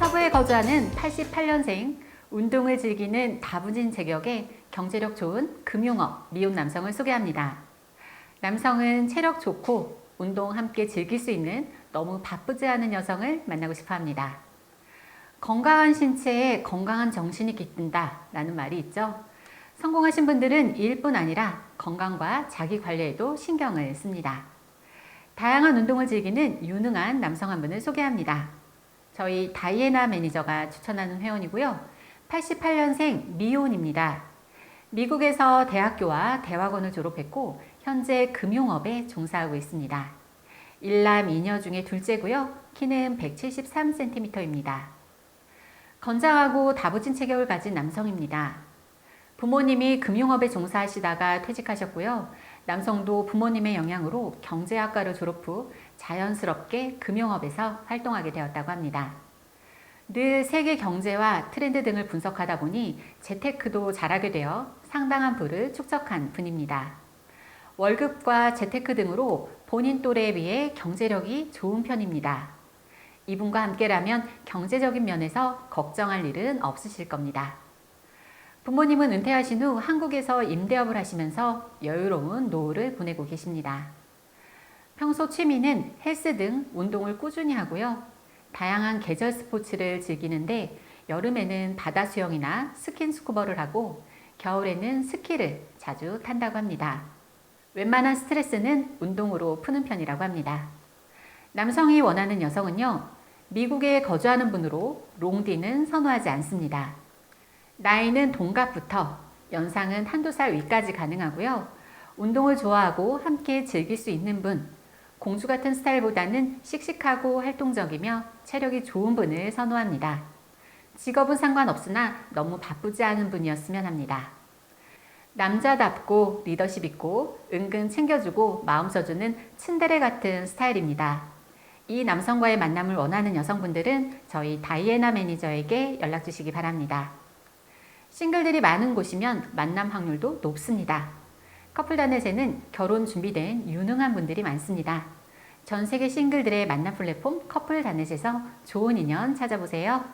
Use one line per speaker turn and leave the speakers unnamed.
평소에 거주하는 88년생 운동을 즐기는 다부진 제격의 경제력 좋은 금융업 미혼 남성을 소개합니다. 남성은 체력 좋고 운동 함께 즐길 수 있는 너무 바쁘지 않은 여성을 만나고 싶어 합니다. 건강한 신체에 건강한 정신이 깃든다 라는 말이 있죠. 성공하신 분들은 일뿐 아니라 건강과 자기 관리에도 신경을 씁니다. 다양한 운동을 즐기는 유능한 남성 한 분을 소개합니다. 저희 다이애나 매니저가 추천하는 회원이고요. 88년생 미혼입니다. 미국에서 대학교와 대학원을 졸업했고 현재 금융업에 종사하고 있습니다. 일남 2녀 중에 둘째고요. 키는 173cm입니다. 건장하고 다부진 체격을 가진 남성입니다. 부모님이 금융업에 종사하시다가 퇴직하셨고요. 남성도 부모님의 영향으로 경제학과를 졸업 후 자연스럽게 금융업에서 활동하게 되었다고 합니다. 늘 세계 경제와 트렌드 등을 분석하다 보니 재테크도 잘하게 되어 상당한 부를 축적한 분입니다. 월급과 재테크 등으로 본인 또래에 비해 경제력이 좋은 편입니다. 이분과 함께라면 경제적인 면에서 걱정할 일은 없으실 겁니다. 부모님은 은퇴하신 후 한국에서 임대업을 하시면서 여유로운 노후를 보내고 계십니다. 평소 취미는 헬스 등 운동을 꾸준히 하고요. 다양한 계절 스포츠를 즐기는데 여름에는 바다 수영이나 스킨스쿠버를 하고 겨울에는 스키를 자주 탄다고 합니다. 웬만한 스트레스는 운동으로 푸는 편이라고 합니다. 남성이 원하는 여성은요, 미국에 거주하는 분으로 롱디는 선호하지 않습니다. 나이는 동갑부터 연상은 한두 살 위까지 가능하고요. 운동을 좋아하고 함께 즐길 수 있는 분, 공주 같은 스타일보다는 씩씩하고 활동적이며 체력이 좋은 분을 선호합니다. 직업은 상관없으나 너무 바쁘지 않은 분이었으면 합니다. 남자답고 리더십 있고 은근 챙겨주고 마음 써주는 츤데레 같은 스타일입니다. 이 남성과의 만남을 원하는 여성분들은 저희 다이애나 매니저에게 연락 주시기 바랍니다. 싱글들이 많은 곳이면 만남 확률도 높습니다. 커플단넷에는 결혼 준비된 유능한 분들이 많습니다. 전 세계 싱글들의 만남 플랫폼 커플단넷에서 좋은 인연 찾아보세요.